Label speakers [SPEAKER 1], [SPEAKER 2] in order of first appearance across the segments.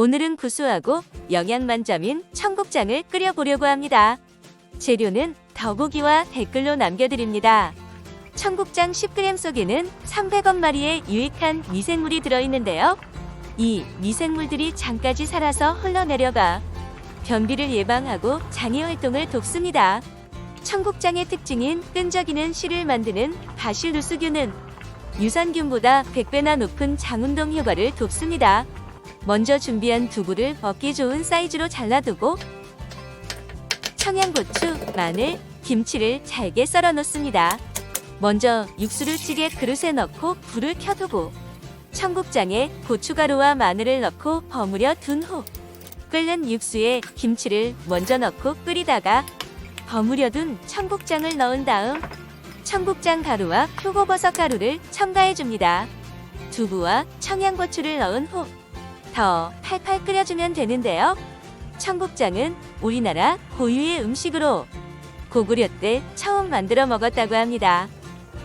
[SPEAKER 1] 오늘은 구수하고 영양 만점인 청국장을 끓여보려고 합니다. 재료는 더보기와 댓글로 남겨드립니다. 청국장 10g 속에는 300원 마리의 유익한 미생물이 들어있는데요. 이 미생물들이 장까지 살아서 흘러내려가 변비를 예방하고 장의 활동을 돕습니다. 청국장의 특징인 끈적이는 씨를 만드는 바실루스균은 유산균보다 100배나 높은 장운동 효과를 돕습니다. 먼저 준비한 두부를 먹기 좋은 사이즈로 잘라두고 청양고추, 마늘, 김치를 잘게 썰어 놓습니다. 먼저 육수를 찌개 그릇에 넣고 불을 켜두고 청국장에 고춧가루와 마늘을 넣고 버무려 둔 후 끓는 육수에 김치를 먼저 넣고 끓이다가 버무려 둔 청국장을 넣은 다음 청국장 가루와 표고버섯 가루를 첨가해 줍니다. 두부와 청양고추를 넣은 후 더 팔팔 끓여주면 되는데요. 청국장은 우리나라 고유의 음식으로 고구려 때 처음 만들어 먹었다고 합니다.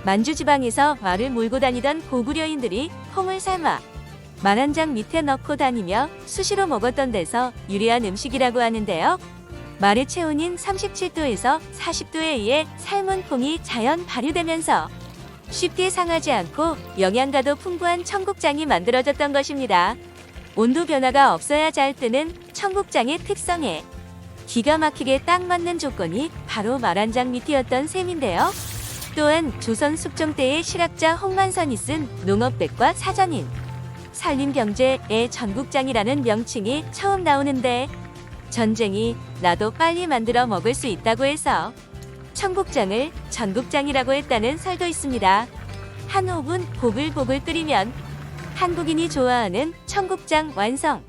[SPEAKER 1] 만주 지방에서 말을 몰고 다니던 고구려인들이 콩을 삶아 말한장 밑에 넣고 다니며 수시로 먹었던 데서 유래한 음식이라고 하는데요. 말의 체온인 37도에서 40도에 의해 삶은 콩이 자연 발효되면서 쉽게 상하지 않고 영양가도 풍부한 청국장이 만들어졌던 것입니다. 온도 변화가 없어야 잘 뜨는 청국장의 특성에 기가 막히게 딱 맞는 조건이 바로 말한장 밑이었던 셈인데요. 또한 조선 숙종 때의 실학자 홍만선이 쓴 농업백과 사전인 산림경제의 전국장이라는 명칭이 처음 나오는데 전쟁이 나도 빨리 만들어 먹을 수 있다고 해서 청국장을 전국장이라고 했다는 설도 있습니다. 한 5분 보글보글 끓이면 한국인이 좋아하는 청국장 완성!